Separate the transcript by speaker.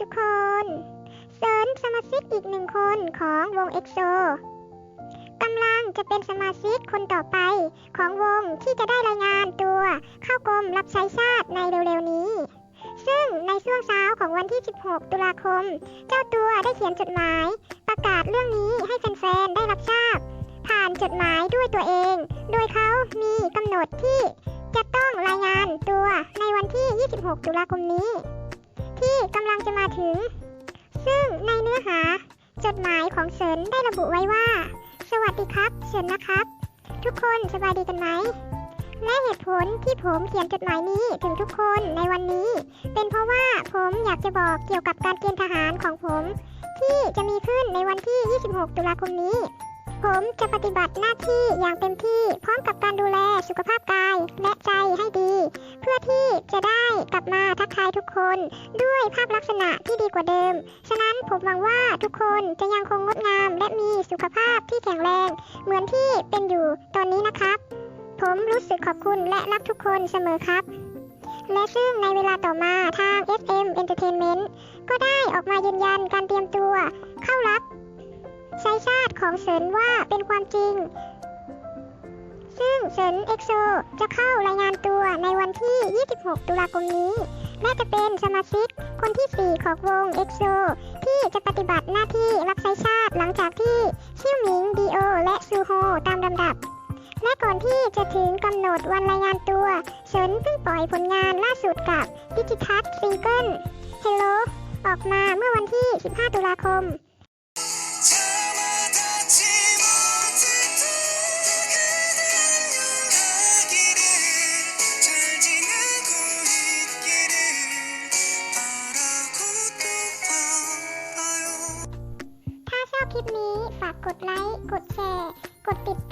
Speaker 1: ทุกคนเซิร์นสมาชิกอีกหนึ่งคนของวงเอ็กโซกำลังจะเป็นสมาชิกคนต่อไปของวงที่จะได้รายงานตัวเข้ากรมรับใช้ชาติในเร็วๆนี้ ซึ่งในช่วงเช้าของวันที่ 16 ตุลาคม เจ้าตัวได้เขียนจดหมาย ประกาศเรื่องนี้ให้แฟนๆ ได้รับทราบ ผ่านจดหมายด้วยตัวเอง โดยเขามีกำหนดที่จะต้องรายงานตัวในวันที่ 26 ตุลาคมนี้ ที่กำลังจะมาถึง ซึ่งในเนื้อหา จดหมายของเฉินได้ระบุไว้ว่า สวัสดีครับเฉินนะครับ ทุกคนสบายดีกันไหมและเหตุผลที่ผมเขียนจดหมายนี้ถึงทุกคนในวันนี้ เป็นเพราะว่าผมอยากจะบอกเกี่ยวกับการเกณฑ์ทหารของผม ที่จะมีขึ้นในวันที่ 26 ตุลาคมนี้ ผมจะปฏิบัติหน้าที่อย่างเต็มที่พร้อมกับการดูแลสุขภาพกายและใจให้ดี เพื่อที่จะได้กลับมาทักทายทุกคนด้วยภาพลักษณะที่ดีกว่าเดิม ฉะนั้นผมหวังว่าทุกคนจะยังคงงดงาม และมีสุขภาพที่แข็งแรง เหมือนที่เป็นอยู่ตอนนี้นะครับ ผมรู้สึกขอบคุณและรักทุกคนเสมอครับ และซึ่งในเวลาต่อมาทาง SM Entertainment ก็ได้ออกมายืนยันการเตรียมตัวเข้ารับใช้ชาติของเซินว่าเป็นความจริง ซึ่งเซินเอ็กโซจะเข้ารายงานตัวในวันที่ 26 ตุลาคมนี้และจะเป็นสมาชิกคนที่ 4 ของวงเอ็กโซที่จะปฏิบัติหน้าที่รับใช้ชาติหลังจากที่ชิ่วหมิงดีโอและซูโฮต ที่จะถึงกำหนดวันรายงานตัวเฉินเพิ่งปล่อยผลงานล่าสุดกับดิจิทัสน์ซิงเกิล Hello ออกมาเมื่อวันที่ 15 ตุลาคมคลิปนี้ฝากกดไลค์ กดแชร์ กดติดต